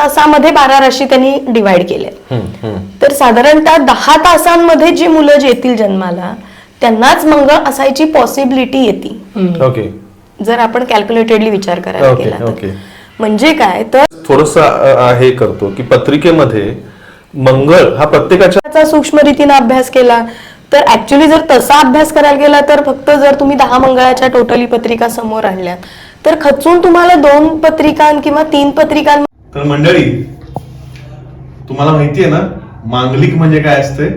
तासामध्ये बारा राशी त्यांनी डिवाइड केल्या. हम्म, हम्म. तर साधारणतः दहा तासांमध्ये जी मुलं जे येतील जन्माला त्यांनाच मंगळ असायची पॉसिबिलिटी येते. ओके जर आपण कॅल्क्युलेटेडली विचार करायला तर. ओके. म्हणजे काय? तर थोडस हे करतो की पत्रिकेमध्ये मंगळ हा प्रत्येकाच्या सूक्ष्म रीतीने अभ्यास केला. तर ऍक्च्युली जर तसा अभ्यास करायला गेला तर फक्त जर तुम्ही दहा मंगळाच्या टोटली पत्रिका समोर आणल्या तर खचून तुम्हाला दोन पत्रिकां किंवा तीन पत्रिकां तर मंडळी तुम्हाला माहिती आहे ना मांगलिक म्हणजे काय असते?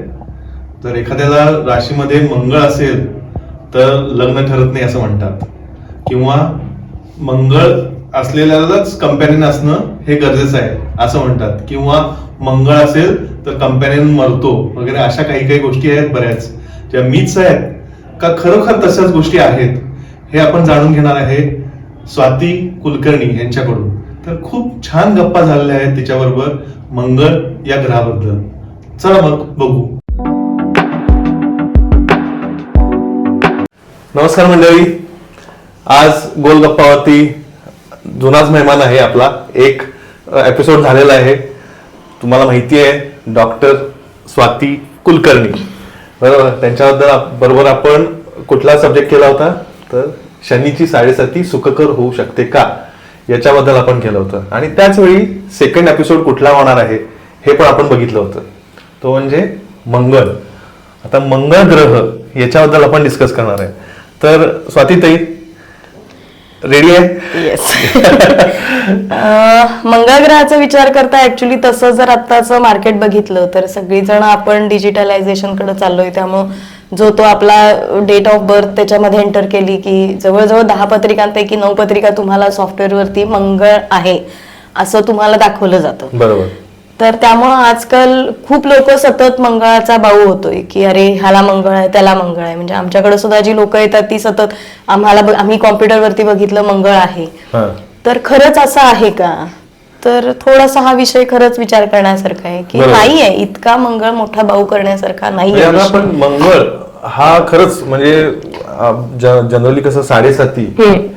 तर एखाद्याला राशीमध्ये मंगळ असेल तर लग्न ठरत नाही असं म्हणतात. किंवा मंगळ असलेल्यालाच कंपॅनियन असणं हे गरजेचं आहे असं म्हणतात. किंवा मंगळ असेल तर कंपॅनियन मरतो वगैरे अशा काही काही गोष्टी आहेत बऱ्याच. ज्या मीच आहेत का खरोखर तशाच गोष्टी आहेत हे आपण जाणून घेणार आहे स्वाती कुलकर्णी यांच्याकडून. तर खूप छान गप्पा झालेल्या आहेत तिच्याबरोबर मंगळ या ग्रहाबद्दल. चला मग बघू. नमस्कार मंडळी. आज गोल गप्पावरती जुनाच मेहमान आहे आपला. एक एपिसोड झालेला आहे. तुम्हाला माहिती आहे डॉक्टर स्वाती कुलकर्णी. बरोबर? त्यांच्याबद्दल बरोबर आपण कुठला सब्जेक्ट केला होता? तर शनीची साडेसाती सुखकर होऊ शकते का? याच्याबद्दल आपण केलं होतं. आणि त्याच वेळी सेकंड एपिसोड कुठला होणार आहे हे पण आपण बघितलं होतं. तो म्हणजे मंगळ आता मंगळ ग्रह याच्याबद्दल आपण डिस्कस करणार आहे. तर स्वातीताई रेडी आहे? येस मंगळ ग्रहाचा विचार करता ऍक्च्युली तसं जर आत्ताचं मार्केट बघितलं तर सगळीजण आपण डिजिटलायझेशनकडे चाललोय त्यामुळं जो तो आपला डेट ऑफ बर्थ त्याच्यामध्ये एंटर केली की जवळजवळ दहा पत्रिकांपैकी नऊ पत्रिका तुम्हाला सॉफ्टवेअरवरती मंगळ आहे असं तुम्हाला दाखवलं जातं. बरोबर. तर त्यामुळं आजकाल खूप लोक सतत मंगळाचा बाऊ होतोय की अरे ह्याला मंगळ आहे त्याला मंगळ आहे. म्हणजे आमच्याकडे सुद्धा जी लोक येतात ती सतत आम्हाला आम्ही कॉम्प्युटरवरती बघितलं मंगळ आहे. तर खरंच असं आहे का? तर थोडासा हा विषय खरंच विचार करण्यासारखा आहे की बरोबर. नाहीये इतका मंगळ मोठा बाऊ करण्यासारखा म्हणजे आता विषय. आपण मंगळ हा खरंच म्हणजे जनरली कसं साडेसाती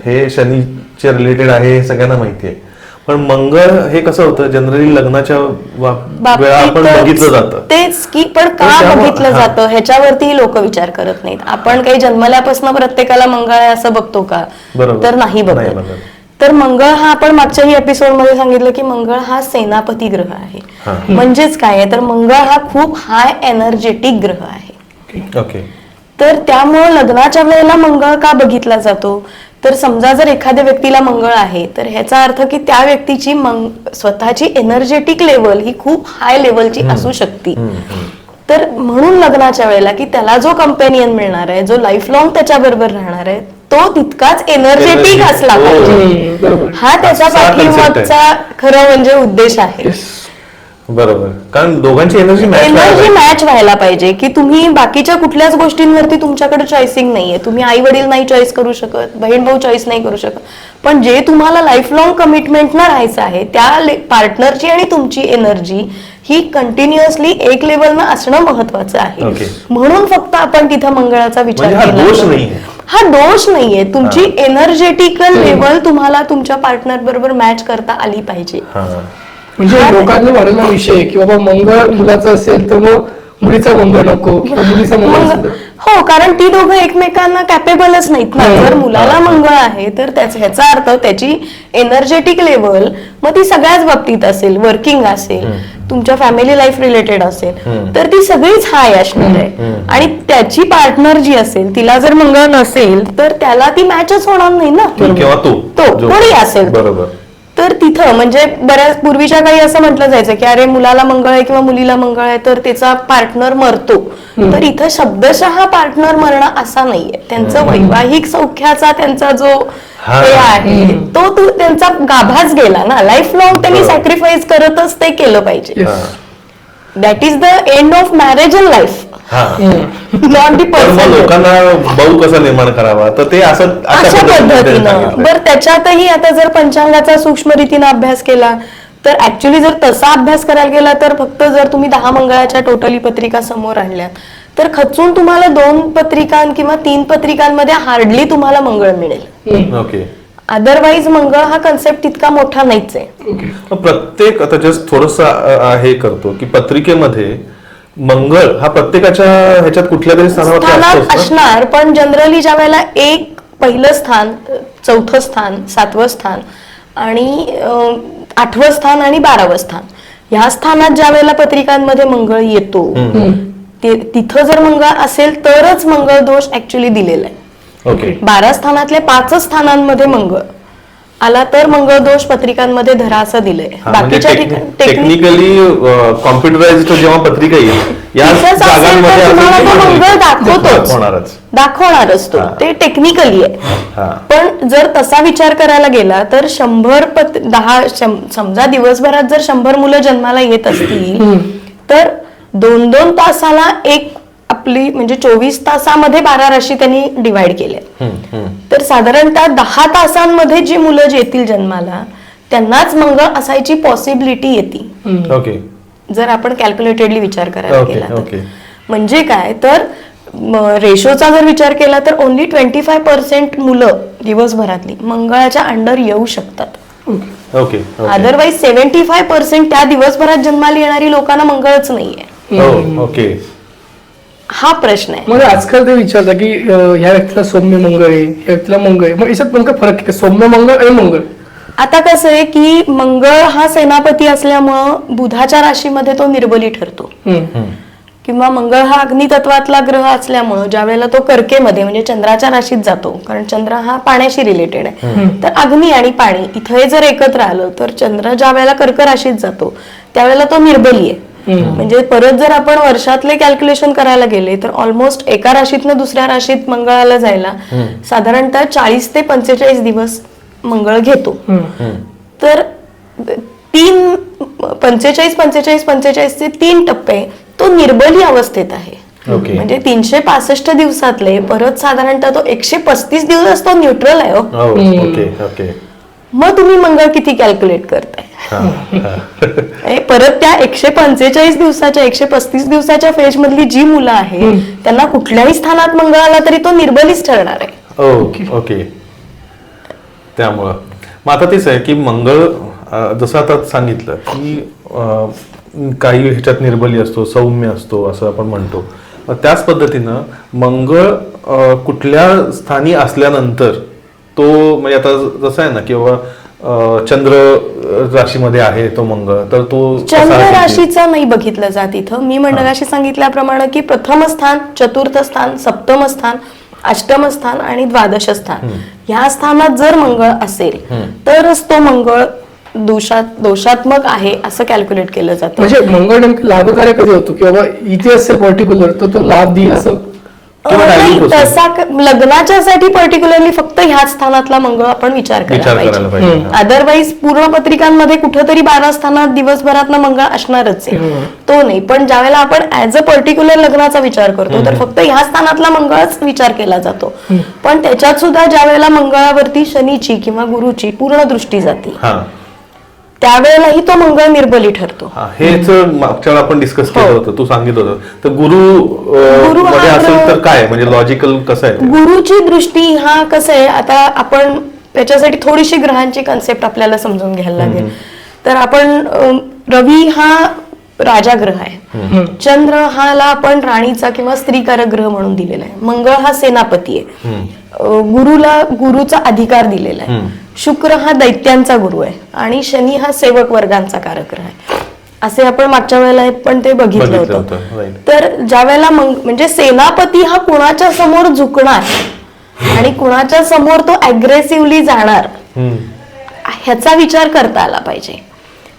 हे शनीच्या रिलेटेड आहे हे सगळ्यांना माहिती आहे पण मंगळ हे कसं होतं जनरली लग्नाच्या वा- वेळा आपण बघितलं जातं तेच की पण का तर त्यामुळं- बघितलं हा. जातं ह्याच्यावरती लोक विचार करत नाहीत आपण काही जन्मल्यापासून प्रत्येकाला मंगळ आहे असं बघतो का बरोबर. तर नाही नाही बघत बघत. तर मंगळ हा आपण मागच्याही एपिसोडमध्ये सांगितलं की मंगळ हा सेनापती ग्रह. आहे. म्हणजेच काय आहे? तर मंगळ हा खूप हाय एनर्जेटिक ग्रह आहे. ओके तर त्यामुळं लग्नाच्या वेळेला मंगळ का बघितला जातो? तर समजा जर एखाद्या व्यक्तीला मंगळ आहे तर ह्याचा अर्थ की त्या व्यक्तीची मंग स्वतःची एनर्जेटिक लेवल ही खूप हाय लेवलची असू शकते. तर म्हणून लग्नाच्या वेळेला की त्याला जो कंपॅनियन मिळणार आहे जो लाईफ लॉंग त्याच्या बरोबर राहणार आहे तो तितकाच एनर्जेटिक. असला हो. पाहिजे. हा त्याच्या. पाठीमागचा खरं म्हणजे उद्देश आहे. बरोबर. कारण दोघांची एनर्जी एनर्जी मॅच मॅच व्हायला पाहिजे की तुम्ही बाकीच्या कुठल्याच गोष्टींवरती तुमच्याकडे चॉईसिंग नाहीये. तुम्ही आई वडील नाही चॉईस करू शकत बहीण भाऊ चॉईस नाही करू शकत. पण जे तुम्हाला लाईफ लॉंग कमिटमेंट न राहायचं आहे त्या पार्टनरची आणि तुमची एनर्जी ही कंटिन्युअसली एक लेवलनं असणं महत्वाचं आहे. म्हणून फक्त आपण तिथं मंगळाचा विचार म्हणजे हा केला. दोष तर- नाहीये. हा दोष नाहीये. तुमची एनर्जेटिकल लेवल तुम्हाला तुमच्या पार्टनर बरोबर मॅच करता आली पाहिजे. म्हणजे लोकांना वाढलेला विषय आहे की बाबा मंगळ मुलाचं असेल तर मग मुलीचा नको किंवा मुलीचा मंगळ हो कारण ती दोघं एकमेकांना कॅपेबलच नाहीत ना. हम्म. जर मुलाला मंगळ आहे तर त्याच ह्याचा अर्थ त्याची एनर्जेटिक लेवल मग ती सगळ्याच बाबतीत असेल वर्किंग असेल तुमच्या फॅमिली लाईफ रिलेटेड असेल तर ती सगळीच हाय असणार आहे. आणि त्याची पार्टनर जी असेल तिला जर मंगळ नसेल तर त्याला ती मॅचच होणार नाही ना. किंवा तू. तो, जो- कोणी असेल तो. बरोबर. तर तिथं म्हणजे बऱ्याच पूर्वीच्या काळी असं म्हटलं जायचं की अरे मुलाला मंगळ आहे किंवा मुलीला मंगळ आहे तर त्याचा पार्टनर मरतो. तर इथं शब्दशः पार्टनर मरणं असा नाहीये. त्यांचं वैवाहिक सौख्याचा त्यांचा जो हा. आहे तो तो त्यांचा गाभाच गेला ना. लाईफ लॉंग त्यांनी. सॅक्रिफाईस करतच ते केलं पाहिजे. That is the end of marriage and life not the person लोकांना भाऊ कसा निर्माण करावा? तर ते असं अशा पद्धतीनं. बर त्याच्यातही आता जर पंचांगाचा सूक्ष्म रीतीनं अभ्यास केला तर ऍक्च्युली जर तसा अभ्यास करायला गेला तर फक्त जर तुम्ही दहा मंगळाच्या टोटली पत्रिका समोर आणल्या तर खचून तुम्हाला दोन पत्रिकां किंवा तीन पत्रिकांमध्ये हार्डली तुम्हाला मंगळ मिळेल. ओके. अदरवाईज मंगळ हा कन्सेप्ट तितका मोठा नाहीच आहे. प्रत्येक आता जस्ट थोडस हे करतो की पत्रिकेमध्ये मंगळ हा प्रत्येकाच्या ह्याच्यात कुठल्या तरी स्थानावरती स्थानात असतोच ना? असणार पण जनरली ज्या वेळेला एक पहिलं स्थान चौथं स्थान सातवं स्थान आणि अं, आठवं स्थान आणि बारावं स्थान ह्या स्थानात ज्या वेळेला पत्रिकांमध्ये मंगळ येतो ते- तिथं जर मंगळ असेल तरच मंगळ दोष ऍक्च्युली दिलेला आहे. ओके बारा स्थानातले पाच स्थानांमध्ये मंगळ. आला तर मंगळ दोष पत्रिकांमध्ये धरा असं दिलंय म्हणजे बाकीच्या ठिकाणी टेक्निक टेक्निकली कॉम्प्युटराइज जेव्हा पत्रिका येईल या जागांमध्ये मंगळ दाखवतोच. दाखवणारच. तो. ते टेक्निकली आहे. हा. पण जर तसा विचार करायला गेला तर शंभर पत दहा समजा दिवसभरात जर शंभर मुलं जन्माला येत असतील तर दोन दोन तासाला एक आपली म्हणजे चोवीस तासामध्ये बारा राशी त्यांनी डिवाइड हम्म. तर साधारणतः दहा तासांमध्ये जी मुलं जे येतील जन्माला त्यांनाच मंगळ असायची पॉसिबिलिटी येते. ओके. जर आपण कॅल्क्युलेटेडली विचार करायला गेला. म्हणजे काय? तर रेशोचा जर विचार केला तर ओन्ली ट्वेंटी फाय पर्सेंट मुलं दिवसभरातली मंगळाच्या अंडर येऊ शकतात. Okay. Okay otherwise seventy five percent त्या दिवसभरात जन्माला येणारी लोकांना मंगळच नाहीये. हो ओके. हा प्रश्न आहे. मग आजकाल ते विचारतात की ह्या व्यक्तीला सौम्य मंगळ आहे ह्या व्यक्तीला मंगळ आहे. मग याच्यात नेमका फरक आहे सौम्य मंगळ आणि मंगळ? आता कसं आहे की मंगळ हा सेनापती असल्यामुळं बुधाच्या राशीमध्ये तो निर्बली ठरतो. किंवा मंगळ हा अग्नितत्वातला ग्रह असल्यामुळं ज्या वेळेला तो कर्केमध्ये म्हणजे चंद्राच्या राशीत जातो कारण चंद्र हा पाण्याशी रिलेटेड आहे. तर अग्नी आणि पाणी इथं जर एकत्र आलं तर चंद्र ज्या वेळेला कर्क राशीत जातो त्यावेळेला तो निर्बली आहे. म्हणजे परत जर आपण वर्षातले कॅल्क्युलेशन करायला गेले तर ऑलमोस्ट एका राशीतनं दुसऱ्या राशीत मंगळाला जायला साधारणतः चाळीस ते पंचेचाळीस दिवस मंगळ घेतो. तर तीन पंचेचाळीस पंचेचाळीस पंचेचाळीस चे तीन टप्पे तो निर्बली अवस्थेत आहे. ओके. म्हणजे तीनशे पासष्ट दिवसातले परत साधारणतः तो एकशे पस्तीस दिवस तो न्यूट्रल आहे हो. हो ओके ओके. मग तुम्ही मंगळ किती कॅल्क्युलेट करताय? हा हा. हे परत त्या एकशे पंचेचाळीस दिवसाच्या एकशे पस्तीस दिवसाच्या फेज मधली जी मुलं आहेत त्यांना कुठल्याही स्थानात मंगळ आला तरी तो निर्बलीच ठरणार आहे. Oh okay. त्यामुळं. मग आता तेच आहे की मंगळ जसं आता सांगितलं की काही ह्याच्यात निर्बली असतो सौम्य असतो असं आपण म्हणतो. मग त्याच पद्धतीनं मंगळ कुठल्या स्थानी असल्यानंतर तो म्हणजे आता जसं आहे ना की बाबा अं, चंद्र राशीमध्ये आहे तो मंगळ तर तो चंद्र? राशीचा नाही बघितलं जात इथं. मी मंडळाशी सांगितल्याप्रमाणे की प्रथम स्थान चतुर्थ स्थान सप्तम स्थान अष्टम स्थान आणि द्वादश स्थान. ह्या स्थानात जर मंगळ असेल तरच तो मंगळ दोषात दोषात्मक आहे असं कॅल्क्युलेट केलं जातं. म्हणजे मंगळ नेमकं लाभकारी कधी होतो? की बाबा इथे असेल पर्टिक्युलर तर तो लाभ देईल असं किंवा नाही. तसा लग्नाच्या साठी पर्टिक्युलरली फक्त ह्याच स्थानातला मंगळ आपण विचार करायला पाहिजे. अदरवाईज पूर्ण पत्रिकांमध्ये कुठेतरी बारा स्थानात दिवसभरात मंगळ असणारच आहे. तो नाही. पण ज्यावेळेला आपण ऍज अ पर्टिक्युलर लग्नाचा विचार करतो तर फक्त ह्या स्थानातला मंगळच विचार केला जातो. पण त्याच्यात सुद्धा ज्या वेळेला मंगळावरती शनीची किंवा गुरुची पूर्ण दृष्टी जाते त्यावेळेलाही तो मंगळ निर्बली ठरतो. हा, हेच मागच्या वेळेला आपण डिस्कस केलं हो. होतं तू सांगितलं होतं. तर गुरु अं, गुरु हा मध्ये असेल ग्रह- तर काय? म्हणजे लॉजिकल कसं आहे? गुरुची दृष्टी हा कसं आहे आता आपण त्याच्यासाठी थोडीशी ग्रहांची कन्सेप्ट आपल्याला समजून घ्यायला लागेल. तर आपण रवी हा राजा ग्रह आहे चंद्र हाला आपण राणीचा किंवा स्त्रीकारक ग्रह म्हणून दिलेला आहे. मंगळ हा सेनापती आहे. गुरुला गुरुचा अधिकार दिलेला आहे. शुक्र हा दैत्यांचा गुरु आहे आणि शनी हा सेवक वर्गांचा कारक ग्रह आहे. असे आपण मागच्या वेळेला पण ते बघितलं होतं. तर ज्या वेळेला मंग म्हणजे सेनापती हा कुणाच्या समोर झुकणार आणि कुणाच्या समोर तो अग्रेसिव्हली जाणार. ह्याचा विचार करता आला पाहिजे.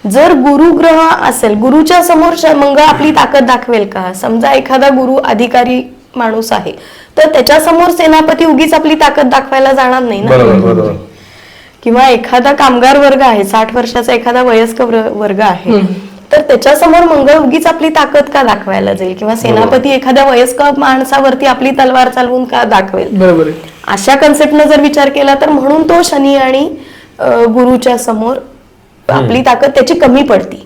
जर गुरु ग्रह असेल गुरुच्या समोर मंगळ आपली ताकद दाखवेल का? समजा एखादा गुरु अधिकारी माणूस आहे तर त्याच्यासमोर सेनापती उगीच आपली ताकद दाखवायला जाणार नाही ना? बरोबर बरोबर. किंवा एखादा कामगार वर्ग आहे साठ वर्षाचा एखादा वयस्क व्र- वर्ग आहे तर त्याच्यासमोर मंगळ उगीच आपली ताकद का दाखवायला जाईल? किंवा सेनापती एखाद्या वयस्क माणसावरती आपली तलवार चालवून का दाखवेल? बरोबर आहे. अशा कन्सेप्टनं जर विचार केला तर म्हणून तो शनी आणि गुरुच्या समोर आपली ताकद त्याची कमी पडती.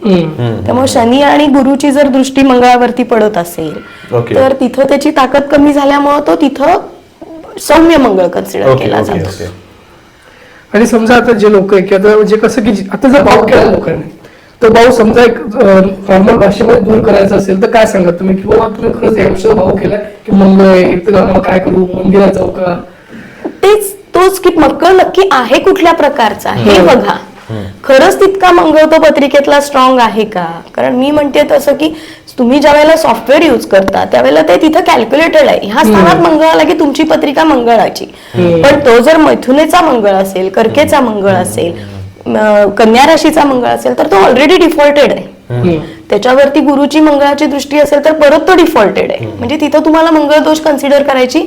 त्यामुळे शनी आणि गुरुची जर दृष्टी मंगळावरती पडत असेल ओके. तर तिथं त्याची ताकद कमी झाल्यामुळे तो तिथं सौम्य मंगळ कन्सिडर केला जातो. आणि समजा आता जे लोक आहे की आता म्हणजे कसं की आता जर भाव केला लोकांनी तर भाऊ समजा एक नॉर्मल भाषेमध्ये दूर करायचं असेल तर काय सांगा तुम्ही? की बाबा तुम्ही खरंच या गोष्टीचा भाव केलाय की मंगळ काय करू? मंदिरात जाऊ का? तेच तोच की मंगळ नक्की आहे कुठल्या प्रकारचा? हे बघा. खरंच तितका मंगळ तो पत्रिकेतला स्ट्रॉंग आहे का? कारण मी म्हणते तसं की तुम्ही ज्या वेळेला सॉफ्टवेअर युज करता त्यावेळेला ते तिथं कॅल्क्युलेटेड आहे. ह्या स्थानात मंगळ आला की तुमची पत्रिका मंगळाची. पण तो जर मैथुनेचा मंगळ असेल कर्केचा मंगळ असेल कन्या राशीचा मंगळ असेल तर तो ऑलरेडी डिफॉल्टेड आहे. त्याच्यावरती गुरुची मंगळाची दृष्टी असेल तर परत तो डिफॉल्टेड आहे. म्हणजे तिथं तुम्हाला मंगळ दोष कन्सिडर करायची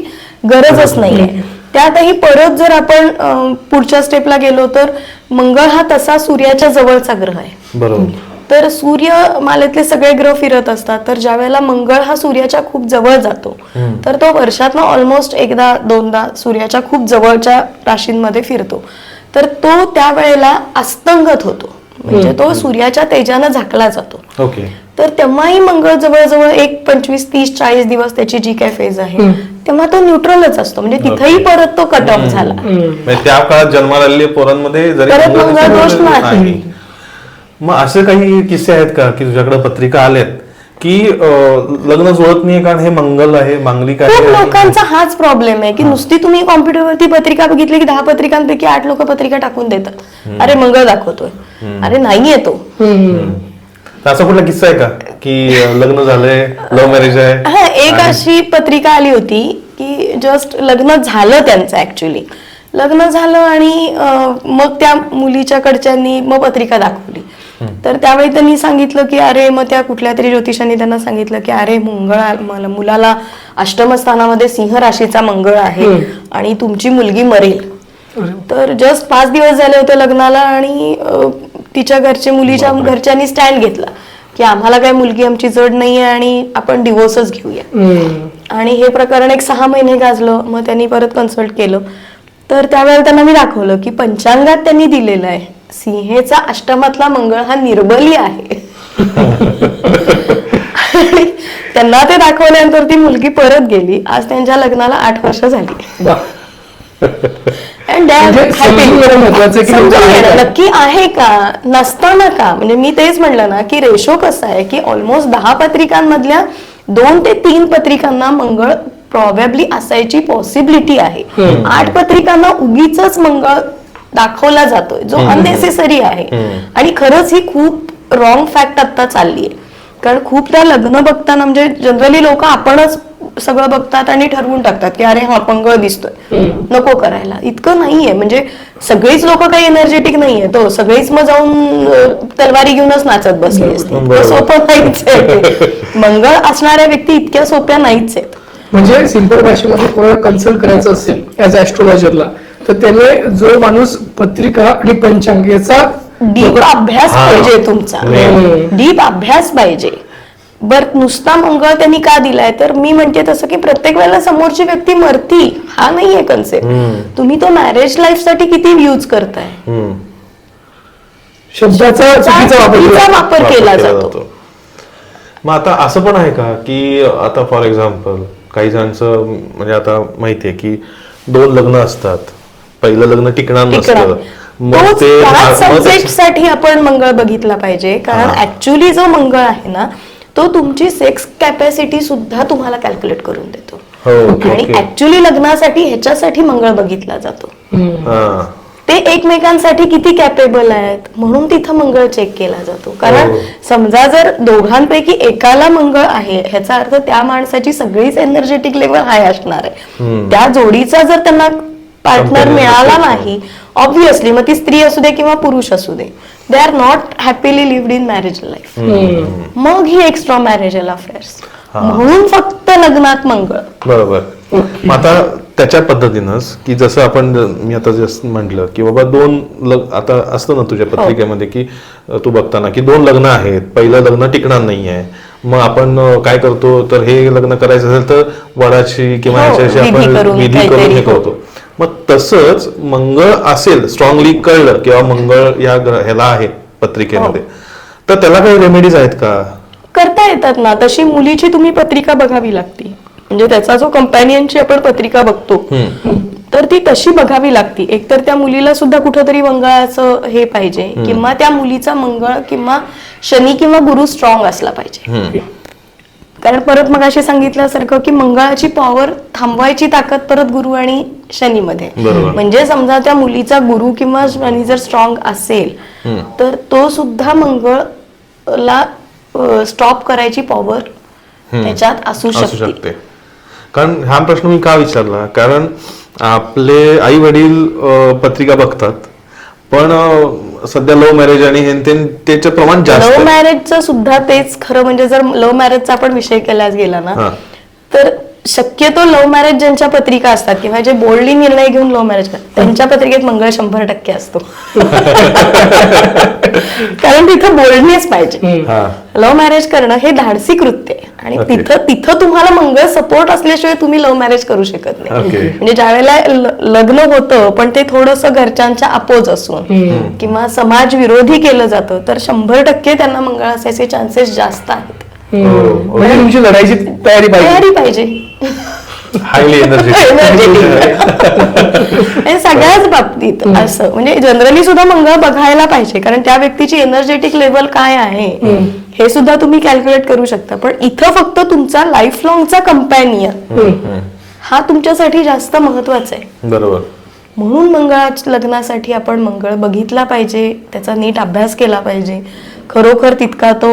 गरजच नाहीये. त्यातही परत जर आपण पुढच्या स्टेपला गेलो तर मंगळ हा तसा सूर्याच्या जवळचा ग्रह आहे. बरोबर. तर सूर्य मालेतले सगळे ग्रह फिरत असतात तर ज्या वेळेला मंगळ हा सूर्याच्या खूप जवळ जातो तर तो वर्षातनं ऑलमोस्ट एकदा दोनदा सूर्याच्या खूप जवळच्या राशींमध्ये फिरतो. तर तो त्यावेळेला अस्तंगत होतो. म्हणजे तो सूर्याच्या तेजानं झाकला जातो. ओके. तर तेव्हाही मंगळ जवळजवळ एक पंचवीस तीस चाळीस दिवस त्याची जी काय फेज आहे तेव्हा तो न्यूट्रलच असतो. म्हणजे तिथेही परत तो कट ऑफ झाला. म्हणजे त्या काळात जन्माला आलेल्या पोरांमध्ये जरी परत दोष नाही. मग असे काही किस्से आहेत का की तुझ्याकडे पत्रिका आल्यात की लग्न जुळत नाही कारण हे मंगल आहे मांगलिक आहे? लोकांचा हाच प्रॉब्लेम आहे की नुसती तुम्ही कॉम्प्युटरवरती पत्रिका बघितली की दहा पत्रिकांपैकी आठ लोक पत्रिका टाकून देतात. अरे मंगळ दाखवतोय. अरे नाहीये तो. तर असा कुठला किस्सा आहे का? की लग्न झालंय लव्ह मॅरेज आहे हा एक अशी पत्रिका आली होती की जस्ट लग्न झालं त्यांचं ऍक्च्युली लग्न झालं आणि अं, मग त्या मुलीच्या कडच्यांनी मग पत्रिका दाखवली. तर त्यावेळी त्यांनी सांगितलं की अरे मग त्या कुठल्या तरी ज्योतिषांनी त्यांना सांगितलं की अरे मंगळ मला- मुलाला अष्टम स्थानामध्ये सिंह राशीचा मंगळ आहे आणि तुमची मुलगी मरेल. तर जस्ट पाच दिवस झाले होते लग्नाला आणि अं, तिच्या घरचे मुलीच्या घरच्यांनी स्टँड घेतला की आम्हाला काय मुलगी आमची जड नाहीये आणि आपण डिवोर्सच घेऊया. आणि हे प्रकरण एक सहा महिने गाजलं मग त्यांनी परत कन्सल्ट केलं. तर त्यावेळेला त्यांना मी दाखवलं की पंचांगात त्यांनी दिलेलं आहे. सिंहेचा अष्टमातला मंगळ हा निर्बली आहे. त्यांना ते दाखवल्यानंतर ती मुलगी परत गेली. आज त्यांच्या लग्नाला आठ वर्ष झाली. Are म्हणजे? नक्की आहे. का? नसताना का? म्हणजे मी तेच म्हणलं ना की रेशो कसा आहे की ऑलमोस्ट दहा पत्रिकांमधल्या दोन ते तीन पत्रिकांना मंगळ प्रॉबेबली असायची पॉसिबिलिटी आहे. आठ पत्रिकांना उगीच मंगळ दाखवला जातोय जो अननेसेसरी आहे. आणि खरंच ही खूप रॉंग फॅक्ट आता चालली आहे. कारण खूपदा लग्न बघताना म्हणजे जनरली लोक आपणच सगळं बघतात आणि ठरवून टाकतात की अरे हा पंगळ दिसतोय. नको करायला. इतकं नाहीये. म्हणजे सगळीच लोक काही एनर्जेटिक नाहीये. तो सगळीच मग जाऊन तलवारी घेऊनच नाचत बसली असते. सोपं नाहीच आहे. मंगळ असणाऱ्या व्यक्ती इतक्या सोप्या नाहीच आहेत. म्हणजे सिंपल भाषेमध्ये कोणाला कन्सल्ट करायचं असेल ऍज ऍस्ट्रोलॉजरला तर त्याने जो माणूस पत्रिका आणि पंचांग याचा डीप अभ्यास. पाहिजे तुमचा. डीप अभ्यास पाहिजे. बर नुसता मंगळ त्यांनी का दिलाय? तर मी म्हणते तसं की प्रत्येक वेळेला समोरची व्यक्ती मरती हा नाहीये कन्सेप्ट तुम्ही तो मॅरेज लाईफसाठी किती यूज करताय. शब्दाचा वापर केला. जातो. मग आता असं पण आहे का की आता फॉर एक्झाम्पल काही जणांचं म्हणजे आता माहितीये की दोन लग्न असतात. पहिलं लग्न टिकणार. नसतं. सब्जेक्टसाठी आपण मंगळ बघितला पाहिजे. कारण. ऍक्च्युली जो मंगळ आहे ना तो तुमची सेक्स कॅपॅसिटी सुद्धा तुम्हाला कॅल्क्युलेट करून देतो. हो आणि ऍक्च्युली लग्नासाठी ह्याच्यासाठी मंगळ बघितला जातो. हा. ते एकमेकांसाठी किती कॅपेबल आहेत म्हणून तिथं मंगळ चेक केला जातो. कारण हो. समजा जर दोघांपैकी एकाला मंगळ आहे ह्याचा अर्थ त्या माणसाची सगळीच एनर्जेटिक लेवल हाय असणार आहे. त्या जोडीचा जर त्यांना पार्टनर मिळाला. नाही. ऑब्विसली मग ती स्त्री असू दे किंवा पुरुष असू दे they are not happily lived in marriage life. मग ही एक्स्ट्रा मॅरेजल अफेअर्स म्हणून फक्त लग्नात मंगळ. बरोबर. मग आता त्याच्या पद्धतीनंच की जसं आपण मी आता जस्ट म्हटलं की बाबा दोन लग आता असतं ना तुझ्या पत्रिकेमध्ये की तू बघताना की दोन लग्न आहेत पहिलं लग्न टिकणार नाही आहे मग आपण काय करतो तर हे लग्न करायचं असेल तर वडाची किंवा हो, ह्याच्याशी विधी आपण करून विधी करून हे हो. करतो. मग तसंच मंगळ असेल स्ट्रॉंगली कळलं किंवा मंगळ या ह्याला आहे पत्रिकेमध्ये. हो. तर त्याला काही रेमेडीज आहेत का? करता येतात ना. तशी मुलीची तुम्ही पत्रिका बघावी लागती. म्हणजे त्याचा जो कंपॅनियनची आपण पत्रिका बघतो तर ती तशी बघावी लागती. एकतर त्या मुलीला सुद्धा कुठंतरी मंगळाचं हे पाहिजे किंवा त्या मुलीचा मंगळ किंवा शनी किंवा गुरु स्ट्रॉंग असला पाहिजे. कारण परत मग असे सांगितल्यासारखं की मंगळाची पॉवर थांबवायची ताकद परत गुरु आणि शनीमध्ये. म्हणजे समजा त्या मुलीचा गुरु किंवा शनी जर स्ट्रॉंग असेल तर तो सुद्धा मंगळला स्टॉप करायची पॉवर त्याच्यात असू शकते. कारण हा प्रश्न मी का विचारला? कारण आपले आई वडील पत्रिका बघतात पण सध्या लव्ह मॅरेज आणि हे ते त्याचं प्रमाण जास्त लव्ह आहे. मॅरेजचं सुद्धा तेच खरं म्हणजे जर लव्ह मॅरेजचा आपण विषय केलाच गेला ना हा. तर शक्यतो लव्ह मॅरेज ज्यांच्या पत्रिका असतात किंवा जे बोल्डली निर्णय घेऊन लव्ह मॅरेज करतात त्यांच्या पत्रिकेत मंगळ शंभर टक्के असतो. कारण तिथं बोल्डनेस पाहिजे. हा. लव्ह मॅरेज करणं हे धाडसी कृत्य आहे. आणि. तिथं तिथं तुम्हाला मंगळ सपोर्ट असल्याशिवाय तुम्ही लव्ह मॅरेज करू शकत नाही. म्हणजे ज्यावेळेला ल- लग्न होतं पण ते थोडस घरच्यांच्या अपोज असून किंवा समाज विरोधी केलं जातं तर शंभर टक्के त्यांना मंगळ असायचे चान्सेस जास्त आहेत. हो, म्हणजे तुमची लढाईची तयारी पाहिजे. तयारी पाहिजे. हायली एनर्जेटिक आणि सगळ्याच बाबतीत असं म्हणजे जनरली सुद्धा मंगळ बघायला पाहिजे कारण त्या व्यक्तीची एनर्जेटिक लेवल काय आहे हे सुद्धा तुम्ही कॅल्क्युलेट करू शकता. पण इथं फक्त तुमचा लाईफ लॉंगचा कंपॅनियन हा तुमच्यासाठी जास्त महत्त्वाचा आहे. बरोबर. म्हणून मंगळाच्या लग्नासाठी आपण मंगळ बघितला पाहिजे त्याचा नीट अभ्यास केला पाहिजे. खरोखर तितका तो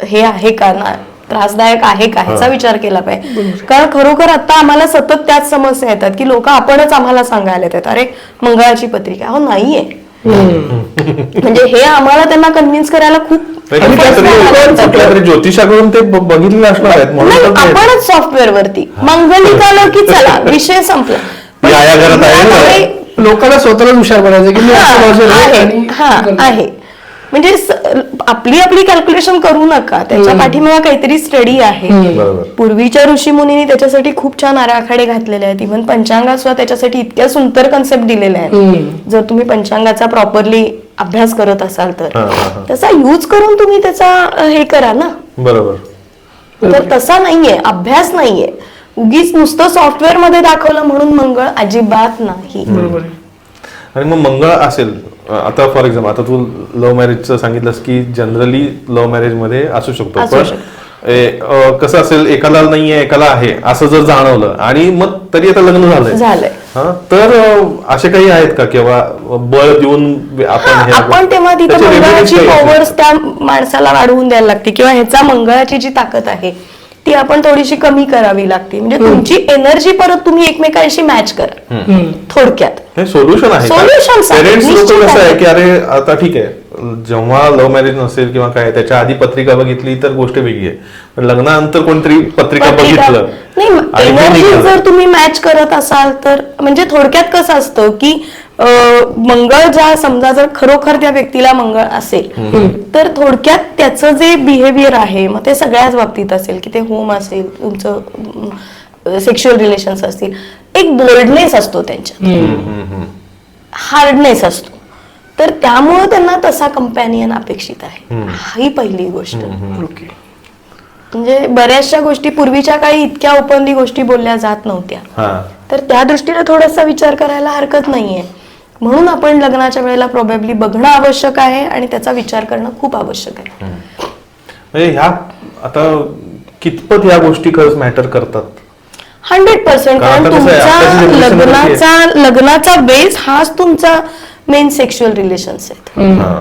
हे आहे का ना त्रासदायक आहे का? ह्याचा विचार केला पाहिजे. कारण खरोखर आता आम्हाला सतत त्याच समस्या येतात की लोक आपणच आम्हाला सांगायला येतात अरे मंगळाची पत्रिका. हो नाहीये. म्हणजे हे आम्हाला त्यांना कन्व्हिन्स करायला खूप ज्योतिषाकडून ते ब- बघितलेलं असणार आहेत आपणच सॉफ्टवेअर वरती मंगलिक आलं की चला विषय संपला. लोकांना स्वतःला हुशार बनायचं की हा आहे. म्हणजे आपली आपली कॅल्क्युलेशन करू नका. त्याच्या पाठीमागे काहीतरी स्टडी आहे. बरोबर. पूर्वीच्या ऋषी मुनींनी त्याच्यासाठी खूप छान आराखडे घातलेले आहेत. इव्हन पंचांगात सुद्धा त्याच्यासाठी इतक्या सुंदर कन्सेप्ट दिलेल्या आहेत. जर तुम्ही पंचांगाचा प्रॉपरली अभ्यास करत असाल तर. त्याचा यूज करून तुम्ही त्याचा हे करा ना. बरोबर. तर तसा नाहीये. अभ्यास नाहीये. उगीच नुसतं सॉफ्टवेअरमध्ये दाखवलं म्हणून मंगळ अजिबात नाही. आणि मग मंगळ असेल आता फॉर एक्झाम्पल आता तू लव्ह मॅरेजचं सांगितलंस की जनरली लव्ह मॅरेजमध्ये असू शकतो. असू पण शकतो. ए, अं, कसं असेल एकाला नाहीये एकाला आहे असं जर जाणवलं आणि मग तरी आता लग्न झालंय. झालंय. हा? तर अं, असे काही आहेत का? किंवा बळ देऊन आपण हा, आपण तेव्हा तिथं त्याचे remedies मंगळाची आहेत? पॉवर्स त्या माणसाला वाढवून द्यायला लागते. किंवा ह्याचा मंगळाची जी ताकद आहे ती आपण थोडीशी कमी करावी लागते. म्हणजे तुमची एनर्जी परत तुम्ही एकमेकांशी मॅच करा. थोडक्यात. हे सोल्युशन आहे पेरेंट्स लोक निश्चित कसं आहे. की अरे आता ठीक आहे. जेव्हा लव्ह मॅरेज नसेल किंवा काय त्याच्या आधी पत्रिका बघितली तर गोष्ट वेगळी आहे. पण लग्नानंतर कोणतरी पत्रिका बघितलं. नाही हे एनर्जी. जर तुम्ही मॅच करत असाल तर म्हणजे थोडक्यात कसं असतं की मंगळ ज्या समजा जर खरोखर त्या व्यक्तीला मंगळ असेल तर थोडक्यात त्याचं जे बिहेवियर आहे मग ते सगळ्याच बाबतीत असेल की ते होम असेल तुमचं सेक्शुअल रिलेशन्स असतील एक बोल्डनेस असतो त्यांच्यात. हार्डनेस असतो. तर त्यामुळं त्यांना तसा कंपॅनियन अपेक्षित आहे. ही पहिली गोष्ट. म्हणजे बऱ्याचशा गोष्टी पूर्वीच्या काळी इतक्या ओपनली गोष्टी बोलल्या जात नव्हत्या. हा. तर त्या दृष्टीने थोडासा विचार करायला हरकत नाहीये. म्हणून आपण लग्नाच्या वेळेला प्रोबेबली बघणं आवश्यक आहे आणि त्याचा विचार करणं खूप आवश्यक आहे. म्हणजे ह्या आता कितपत ह्या गोष्टी खरंच मॅटर करतात? हंड्रेड पर्सेंट कारण तुमचा लग्नाचा लग्नाचा बेस हाच तुमचा मेन सेक्शुअल रिलेशन्स आहेत. हा.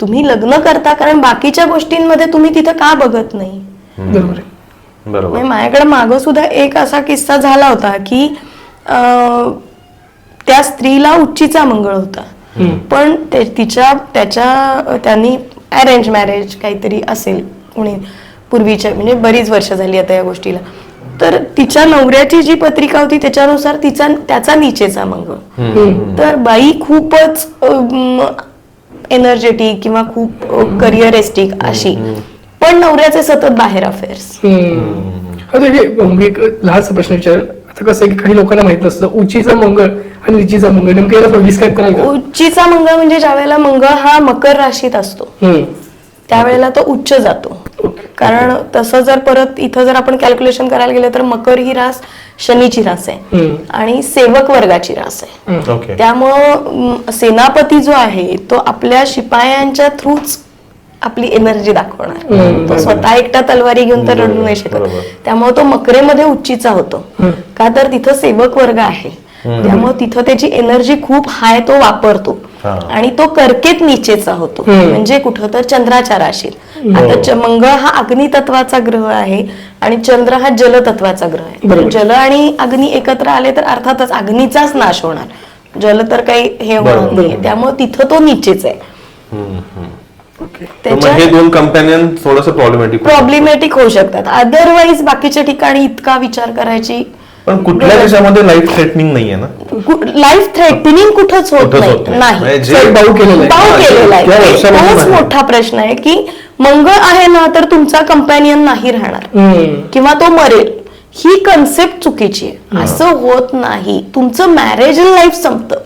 तुम्ही लग्न करता कारण बाकीच्या गोष्टींमध्ये तुम्ही तिथं का बघत नाही? बरोबर आहे. बरोबर. म्हणजे माझ्याकडे मागं सुद्धा एक असा किस्सा झाला होता की त्या स्त्रीला उच्चीचा मंगळ होता. पण ते- तिच्या त्याच्या त्यांनी अरेंज मॅरेज काहीतरी असेल कोणी पूर्वीच्या म्हणजे बरीच वर्ष झाली आता या गोष्टीला. तर तिच्या नवऱ्याची जी पत्रिका होती त्याच्यानुसार तिचा त्याचा निचेचा मंगळ. तर बाई खूपच एनर्जेटिक किंवा खूप करिअरिस्टिक अशी. पण नवऱ्याचे सतत बाहेर अफेअर्स हे म्हणजे लहानसा प्रश्न विचार. आता कसं आहे की काही लोकांना माहीत नसतं. उंचीचा मंगळ आणि निचीचा मंगळ नेमकं याला डिस्क्राईब कराल का? उच्चीचा मंगळ म्हणजे ज्यावेळेला मंगळ हा मकर राशीत असतो. हम्म. त्यावेळेला तो उच्च जातो. कारण तसं जर परत इथं जर आपण कॅल्क्युलेशन करायला गेलं तर मकर ही रास शनीची रास आहे. हम्म. आणि सेवक वर्गाची रास आहे. ओके. त्यामुळं अं, सेनापती जो आहे तो आपल्या शिपायांच्या थ्रूच आपली एनर्जी दाखवणार. तो स्वतः एकटा तलवारी घेऊन तर रडू नाही शकत. त्यामुळे तो मकरेमध्ये उच्चीचा होतो. का तर तिथं सेवक वर्ग आहे. त्यामुळे तिथं त्याची एनर्जी खूप हाय तो वापरतो. हा. आणि तो कर्केत निचेचा होतो. म्हणजे कुठं तर चंद्राच्या राशीत आता च- मंगळ हा अग्नितत्वाचा ग्रह आहे आणि चंद्र हा जलतत्वाचा ग्रह आहे. जल आणि अग्नी एकत्र आले तर अर्थातच अग्नीचाच नाश होणार. जल तर काही हे होणार नाही त्यामुळे तिथं तो निचेच आहे. तर मग हे दोन कंपॅनियन थोडस प्रॉब्लेमॅटिक प्रॉब्लेमॅटिक होऊ शकतात. अदरवाईज बाकीच्या ठिकाणी इतका विचार करायची पण कुठल्या देशामध्ये लाईफ थ्रेटनिंग नाहीये ना? लाईफ थ्रेटनिंग कुठंच होत नाही. म्हणजे जे- साहेब, भाऊ केलेलं आहे. भाव केलेला त्या आहे वर्षामध्ये तोच नाही. मोठा प्रश्न आहे की मंगळ आहे ना तर तुमचा कंपॅनियन नाही राहणार. किंवा तो मरेल. ही कन्सेप्ट चुकीची आहे. असं होत नाही. तुमचं मॅरेज लाईफ संपतं.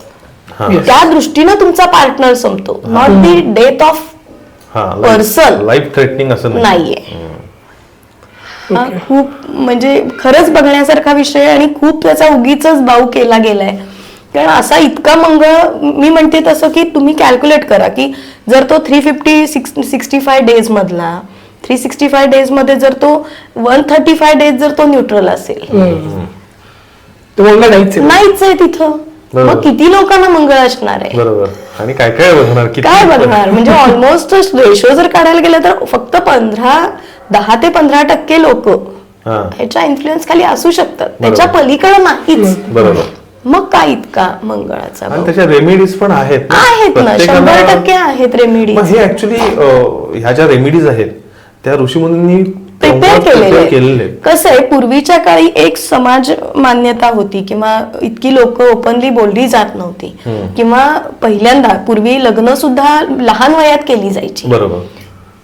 त्या दृष्टीनं तुमचा पार्टनर संपतो. नॉट दी डेथ ऑफ हा Person. लाईफ थ्रेटनिंग असं नाही. नाहीये. हा खूप म्हणजे खरंच बघण्यासारखा विषय आहे आणि खूप त्याचा उगीच बाऊ केला गेलाय. कारण असा इतका मंगळ मी म्हणते तसं की तुम्ही कॅल्क्युलेट करा की जर तो three fifty sixty five days मधला थ्री सिक्स्टी फाय डेजमध्ये जर तो वन थर्टी फाय डेज जर तो न्यूट्रल असेल. नाहीच आहे. तिथं. मग किती लोकांना मंगळ असणार आहे? बरोबर. आणि काय काय बघणार? काय बघणार? म्हणजे ऑलमोस्ट रेशो जर काढायला गेलं तर फक्त पंधरा दहा ते पंधरा टक्के लोक हा. ह्याच्या इन्फ्लुएन्स खाली असू शकतात. त्याच्या पलीकडे नाहीच. बरोबर. मग काय इतका मंगळाचा? त्याच्या रेमेडीज पण आहेत ना. आहेत ना. शंभर टक्के आहेत रेमेडी मग हे ऍक्च्युली ह्या ज्या रेमेडीज आहेत त्या ऋषीमुनींनी प्रिपेअर केलेले. कसं आहे पूर्वीच्या काळी एक समाज मान्यता होती किंवा इतकी लोक ओपनली बोलली जात नव्हती. किंवा पहिल्यांदा पूर्वी लग्न सुद्धा लहान वयात केली जायची. बरोबर.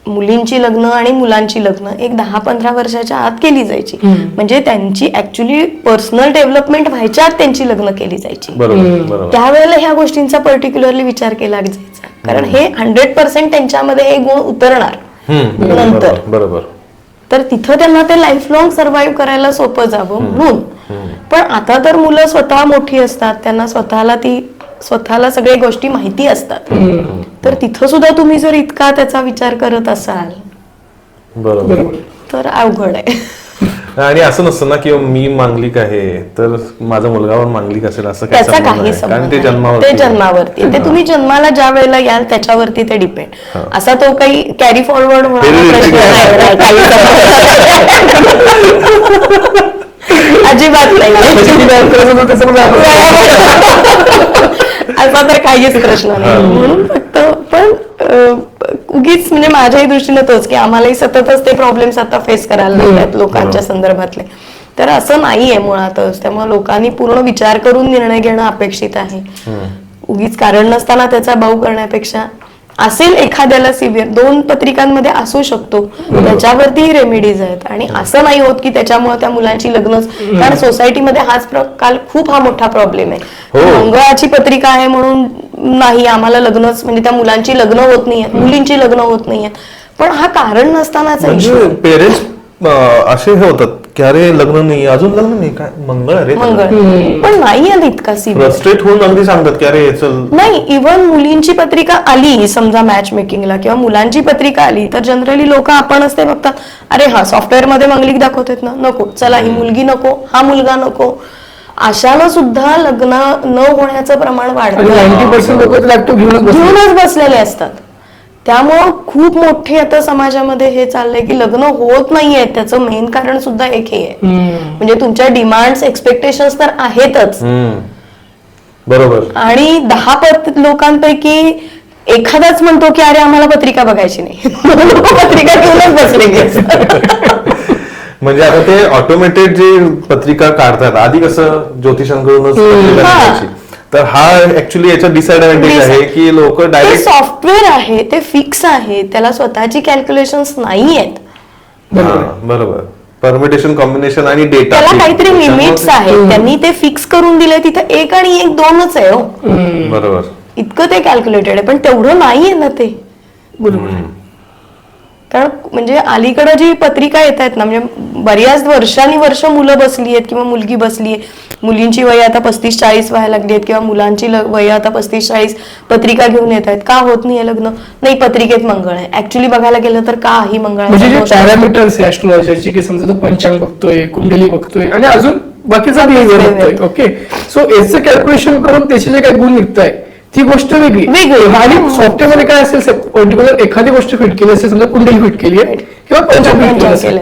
मुलींची लग्न आणि मुलांची लग्न एक दहा पंधरा वर्षाच्या आत केली जायची. म्हणजे त्यांची ऍक्च्युली पर्सनल डेव्हलपमेंट व्हायच्या आत त्यांची लग्न केली जायची. बरोबर बरोबर. त्यावेळेला ह्या गोष्टींचा पर्टिक्युलरली विचार केला जायचा. कारण हे हंड्रेड पर्सेंट त्यांच्यामध्ये हे गुण उतरणार. नंतर. बरोबर. तर तिथं त्यांना ते लाईफ लॉंग सर्व्हाइव्ह करायला सोपं जावं म्हणून. पण आता तर मुलं स्वतः मोठी असतात त्यांना स्वतःला ती स्वतःला सगळ्या गोष्टी माहिती असतात. तर तिथं सुद्धा तुम्ही जर इतका त्याचा विचार करत असाल बरोबर. बरोबर. तर अवघड आहे. आणि असं नसतं ना की मी मांगलिक आहे तर माझा मुलगा पण मांगलिक असेल असं काही त्याचा संबंध काही नाही. कारण ते नाही. जन्मावर ते जन्मावरती ते तुम्ही जन्माला ज्या वेळेला याल त्याच्यावरती ते डिपेंड असा तो काही कॅरी फॉरवर्ड होणारा Hereditary प्रश्न नाही, नाही, काही संबंध. अजिबात नाही. त्याची असा तर काहीच प्रश्न नाही. म्हणून फक्त पण उगीच म्हणजे माझ्याही दृष्टीने तोच की आम्हालाही सततच ते प्रॉब्लेम्स आता फेस करायला लागतात लोकांच्या संदर्भातले. तर असं नाहीये मुळातच. त्यामुळे लोकांनी पूर्ण विचार करून निर्णय घेणं अपेक्षित आहे. उगीच कारण नसताना त्याचा भाऊ करण्यापेक्षा असेल एखाद्याला सिव्हिअर दोन पत्रिकांमध्ये असू शकतो. त्याच्यावरती रेमेडीज आहेत. आणि असं नाही होत की त्याच्यामुळे त्या मुलांची लग्नच कारण सोसायटीमध्ये हाच काल खूप हा मोठा प्रॉब्लेम आहे. हो. मंगळाची पत्रिका आहे म्हणून नाही आम्हाला लग्नच म्हणजे त्या मुलांची लग्न होत नाहीयेत मुलींची लग्न होत नाहीयेत. पण हा कारण नसतानाचा इश्यू म्हणजे पेरेंट्स असे हे होतात. की अरे लग्न नाही अजून लग्न नाही? काय मंगळ अरे मंगळ. पण नाही आहे इतका सिव्हिअर फ्रस्ट्रेट होऊन अगदी सांगतात की अरे चल. नाही इव्हन मुलींची पत्रिका आली समजा मॅच मेकिंगला किंवा मुलांची पत्रिका आली तर जनरली लोक आपणच ते बघतात. अरे हा सॉफ्टवेअरमध्ये मंगलिक दाखवतात ना? नको. चला ही मुलगी नको हा मुलगा नको. अशानं सुद्धा लग्न न होण्याचं प्रमाण वाढतं. नाईन्टी पर्सेंट लोक लॅपटॉप घेऊनच बसले. घेऊनच बसलेले असतात. त्यामुळं खूप मोठे आता समाजामध्ये हे चाललंय की लग्न होत नाहीये. त्याचं मेन कारण सुद्धा एक हे आहे. म्हणजे तुमच्या डिमांड एक्सपेक्टेशन तर आहेतच. बरोबर. आणि दहा पत लोकांपैकी एखादाच म्हणतो की अरे आम्हाला पत्रिका बघायची नाही. पत्रिका घेऊनच बसले म्हणजे आता ते ऑटोमेटेड जे पत्रिका काढतात आधी कसं ज्योतिषांकडूनच. तर हा ऍक्च्युली याचा डिसएडव्हान्टेज आहे की लोक ते डायरेक्ट सॉफ्टवेअर आहे ते फिक्स आहे त्याला स्वतःची कॅल्क्युलेशन नाही आहेत बरोबर. परमिटेशन कॉम्बिनेशन आणि डेटा त्याला काहीतरी लिमिट्स आहेत. त्यांनी ते फिक्स करून दिले तिथं एक आणि एक दोनच आहे हो. बरोबर. इतकं ते कॅल्क्युलेटेड आहे पण तेवढं नाहीये ना ते. बरोबर कारण म्हणजे अलीकडं जी पत्रिका येत आहेत ना म्हणजे बऱ्याच वर्षांनी वर्ष मुलं बसली आहेत किंवा मुलगी बसली आहे. मुलींची वय आता पस्तीस चाळीस व्हायला लागली आहेत किंवा मुलांची वय आता पस्तीस चाळीस पत्रिका घेऊन येत आहेत. का होत नाही लग्न? नाही पत्रिकेत मंगळ आहे. ऍक्च्युली बघायला गेलं तर का ही मंगळ म्हणजे आहे पॅरामीटर्स आहे ऍस्ट्रॉलॉजीचे की समजा तो पंचांग बघतोय कुंडली बघतोय आणि अजून बाकीचा ओके सो याचं कॅल्क्युलेशन करून त्याचे जे काही गुण निघत आहे ती गोष्ट वेगळी. वेगळी. आणि सॉफ्टवेअरमध्ये काय असेल पर्टिक्युलर एखादी गोष्ट फिट केली असेल समजा कुंडली फिट केली आहे किंवा पंचांग फिट केलं असेल.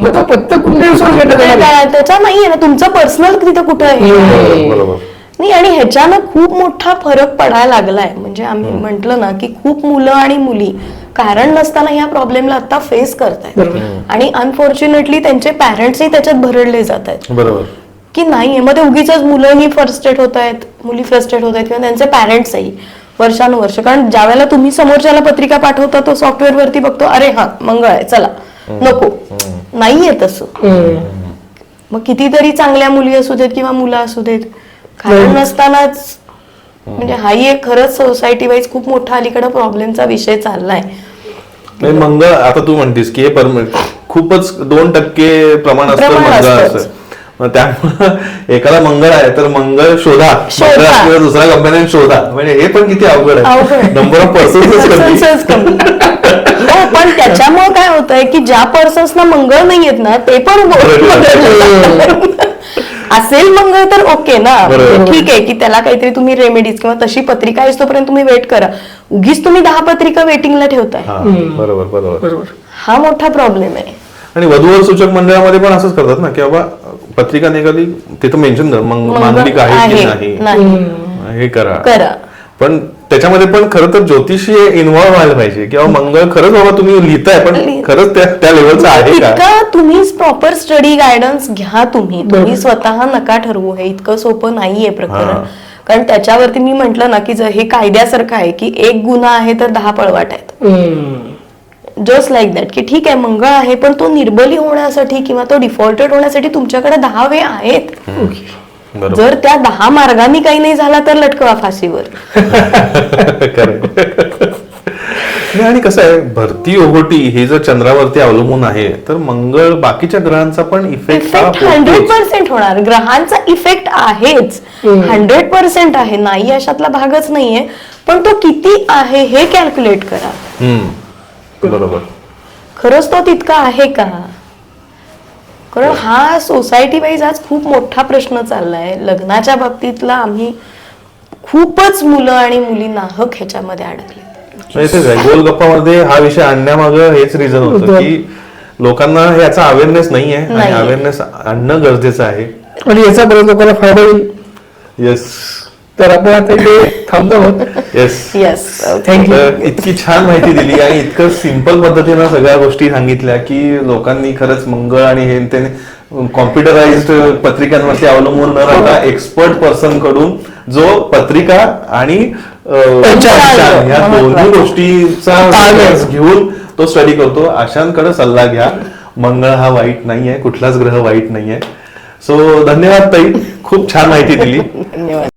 मग तो प्रत्येक कुंडलीनुसार नाही, त्याचा नाहीये ना तुमचं पर्सनल तिथं कुठं आहे? बरोबर. नाही आणि ह्याच्यानं खूप मोठा फरक पडायला लागलाय. म्हणजे आम्ही म्हंटल ना की खूप मुलं आणि मुली कारण नसताना ह्या प्रॉब्लेमला आता फेस करतायत. आणि अनफॉर्च्युनेटली त्यांचे पॅरेंट्सही त्याच्यात भरडले जात आहेत बरोबर. की नाही मग ते उगीच मुलंही फ्रस्ट्रेट होत आहेत मुली फ्रस्ट्रेट होत आहेत किंवा त्यांचे पॅरेंट्सही वर्षानुवर्ष. कारण ज्या वेळेला तुम्ही समोरच्याला पत्रिका पाठवता तो सॉफ्टवेअर वरती बघतो अरे हा मंगळ आहे चला नको. नाहीये तसं. मग कितीतरी चांगल्या मुली असू देत किंवा मुलं असू देत कारण नसतानाच. म्हणजे हाही एक खरंच सोसायटी वाईज खूप मोठा अलीकडे प्रॉब्लेमचा विषय चाललाय. मंगळ आता तू म्हणतीस की हे परम- खूपच दोन टक्के प्रमाण असतं त्यामुळं एकाला मंगळ आहे तर मंगळ शोधा. असलेला दुसऱ्या कंपन्याने शोधा. म्हणजे हे पण किती अवघड आहे. आहे. नंबर ऑफ पर्सन कमी. हो पण त्याच्यामुळे काय होतंय की ज्या पर्सन्सना मंगळ नाही येत ना ते पण. असेल मंगळ तर ओके ना. ठीक आहे की त्याला काहीतरी तुम्ही रेमेडीज किंवा तशी पत्रिका आहे तोपर्यंत तुम्ही वेट करा. उगीच तुम्ही दहा पत्रिका वेटिंगला ठेवताय. बरोबर बरोबर. बरोबर. हा मोठा प्रॉब्लेम आहे. आणि वधूवर सूचक मंडळामध्ये पण असंच करतात ना की बाबा पत्रिका निघाली तिथं मेन्शन कर मंग- मंगळ मांगलिक आहे की नाही? नाही. हे करा. करा. पण त्याच्यामध्ये पण खरं तर ज्योतिषी इन्व्हॉल्व्ह व्हायला पाहिजे किंवा मंगळ खरंच बाबा तुम्ही लिहिताय पण खरंच त्या त्या लेवलचं आहे का? तुम्ही प्रॉपर स्टडी गायडन्स घ्या तुम्ही. तुम्ही स्वतः नका ठरवू हे इतकं सोपं नाहीये प्रकरण. हा. कारण त्याच्यावरती मी म्हंटल ना की जर हे कायद्यासारखं आहे की एक गुन्हा आहे तर दहा पळवाट आहेत. जस्ट लाईक दॅट की ठीक आहे मंगळ आहे पण तो निर्बली होण्यासाठी किंवा तो डिफॉल्टेड होण्यासाठी तुमच्याकडे दहा वे आहेत. ओके. बरोबर. जर त्या दहा मार्गांनी काही नाही झाला तर लटकवा फाशीवर. आणि कसं आहे भरती ओहोटी हे जर चंद्रावरती अवलंबून आहे तर मंगळ बाकीच्या ग्रहांचा पण इफेक्ट इफेक्ट हंड्रेड. पर्सेंट होणार. ग्रहांचा इफेक्ट आहेच. हंड्रेड पर्सेंट आहे. नाही अशातला भागच नाहीये. पण तो किती आहे हे कॅल्क्युलेट करा. बरोबर. खरंच तो तितका आहे का? कारण हा. सोसायटी वाईज आज खूप मोठा प्रश्न चाललाय. लग्नाच्या बाबतीतला आम्ही खूपच मुलं आणि मुली नाहक ह्याच्यामध्ये अडकले. नाही, आहे. गोलगप्पामध्ये हा विषय आणण्यामागं हेच रिझन होतं. की लोकांना याचा अवेअरनेस नाहीये आणि नाहीये. अवेअरनेस आणणं गरजेचं आहे. आणि याचा बरेच लोकांना फायदा होईल. येस तर आपण आता इथे थांबतो आहोत. येस येस थँक्यू तर इतकी छान माहिती दिली आणि इतकं सिंपल पद्धतीनं सगळ्या गोष्टी सांगितल्या की लोकांनी खरंच मंगळ आणि हे ते कॉम्प्युटराइज्ड पत्रिकांवरती अवलंबून न राहता एक्सपर्ट पर्सनकडून जो पत्रिका आणि अं, पंचांग. पंचांग ह्या दोन्ही. गोष्टीचा reference घेऊन तो स्टडी करतो. अशांकडे सल्ला घ्या. मंगळ हा वाईट नाहीये कुठलाच ग्रह वाईट नाहीये. सो धन्यवाद ताई. खूप छान माहिती दिली. धन्यवाद.